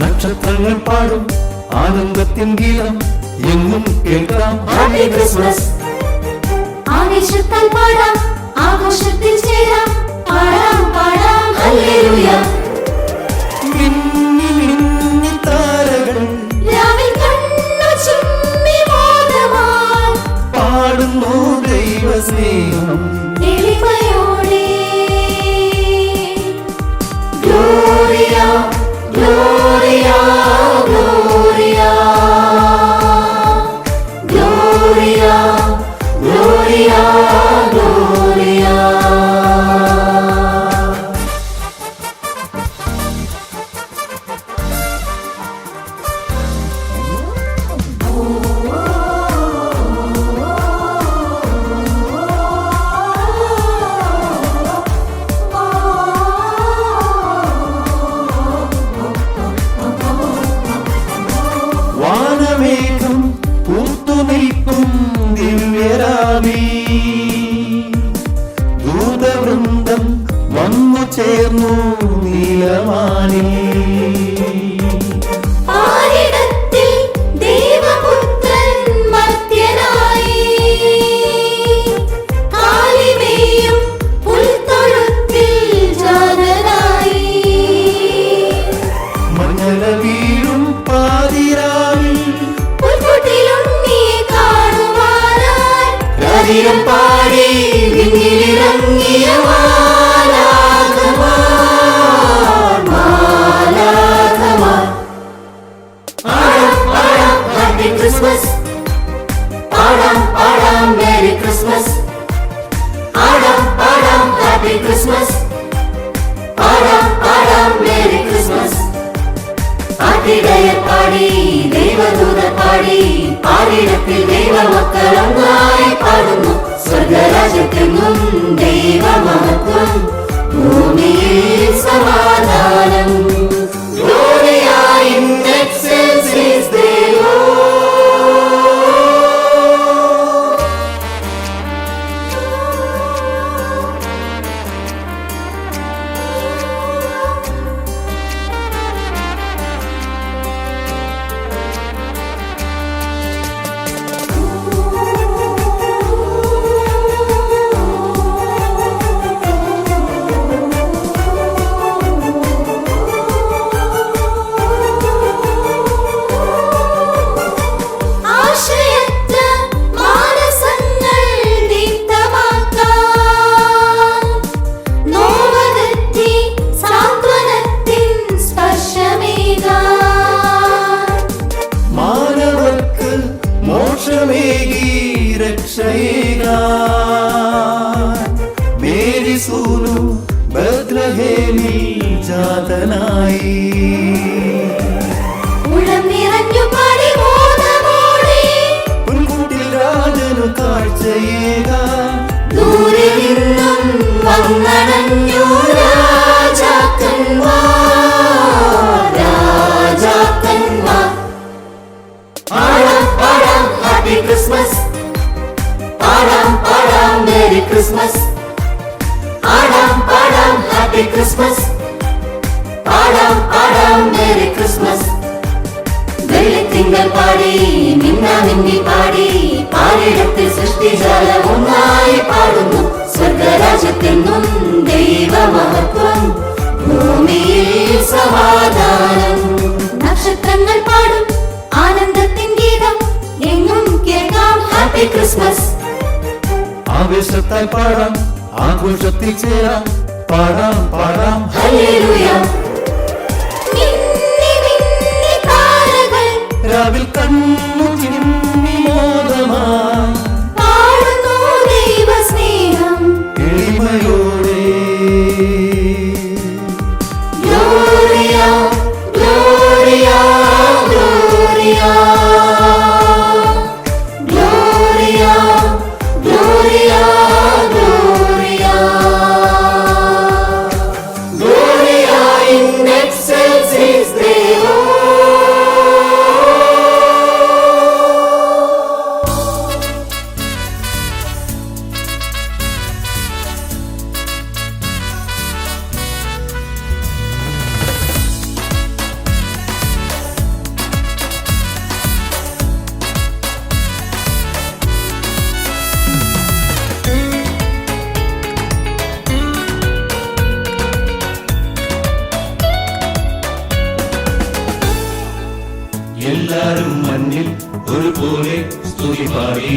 നക്ഷത്രങ്ങൾ പാടും ആനന്ദത്തിൻ ഗീതം എങ്ങും കേൾക്കാം ഹാപ്പി ക്രിസ്മസ് ആവേശത്താൽ പാടാം ആഘോഷത്തിൽ ചേരാം പാടാം പാടാം ഹല്ലേലൂയ പാടിടത്തിൽ ദൈവമക്കൾ ഒന്നായി പാടുന്നു സ്വർഗരാജ്യത്തെങ്ങും ദൈവമഹത്വം ഭൂമിയിൽ ബദ്രഹേമിൽ ജാതനായി ഹാപ്പി ക്രിസ്മസ് പാടാം പാടാം മേരി ക്രിസ്മസ് വെള്ളിത്തിങ്കൾ പാടി മിന്ന നിന്നി പാടി പാലിടത്തിൽ സൃഷ്ടിജാലം ഒന്നായി പാടുന്നു. സ്വർഗരാജ്യത്തെങ്ങും ദൈവമഹത്വം ഭൂമിയിൽ സമാധാനം. നക്ഷത്രങ്ങൾ പാടും ആനന്ദത്തിൻ ഗീതം എങ്ങും കേൾക്കാം. ഹാപ്പി ക്രിസ്മസ് ആവേശത്താൽ പാടാം ആഘോഷത്തിൽ ചേരാം. പാടാം പടം. രാവിൽ കണ്ണു ചിമ്മി മോദമായി പാടുന്നു ദൈവസ്നേഹം. എളിമയോടെ സ്തുതി പാടി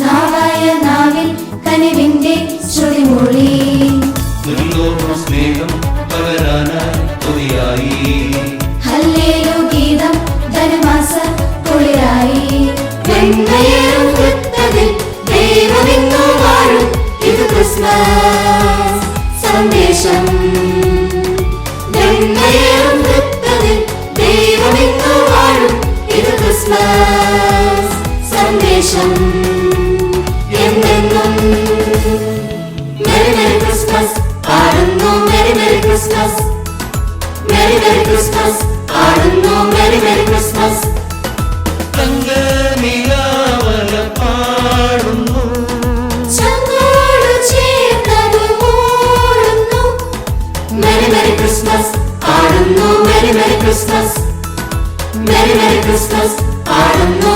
നാവായ നാവിൽ കനിവിന്റെ ശ്രുതിമൊഴി നിന്നോർമ്മ സ്നേഹം പകരാനായി തുതിയായി ഹല്ലേലു ഗീതം ധനമാസ കുളിരായി. വെണ്ണയേറും വൃത്തതിൽ ദൈവമെന്നോ വാഴും. ഇത് ക്രിസ്മസ് സന്ദേശം. വെണ്ണയേറും വൃത്തതിൽ ദൈവമെന്നോ വാഴും. ഇത് ക്രിസ്മസ് സന്ദേശം എന്നെന്നും മെരി മെരി ക്രിസ്മസ് പാടുന്നു merry merry Christmas merry merry Christmas പാടുന്നു മെരി മെരി ക്രിസ്മസ് തങ്കനിലാവല പാടുന്നു. Merry മെരി ക്രിസ്മസ് പാടുന്നു merry merry Christmas merry merry Christmas പാടുന്നു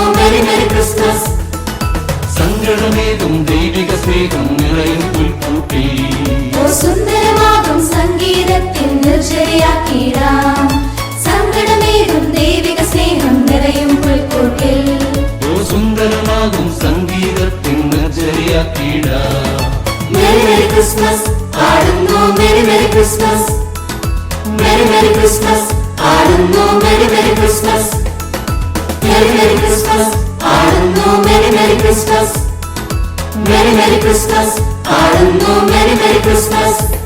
സങ്കടമേതും ദൈവിക സ്നേഹം നിറയും പുൽക്കൂട്ടി സുന്ദരമാകും സംഗീതത്തിൽ നിർജരിയാക്കിടാം സങ്കടമേതും ദൈവിക സ്നേഹം നിറയും പുൽക്കൂട്ടിൽ. ഓ സുന്ദരമാകും സംഗീതത്തിൽ നജരിയാക്കിട മെരി മെരി ക്രിസ്മസ് പാടുന്നു merry merry Christmas. Merry merry Christmas പാടുന്നു merry merry Christmas. Merry merry Christmas പാടുന്നു merry merry Christmas. Merry Merry Christmas. Arındu Merry Merry Christmas.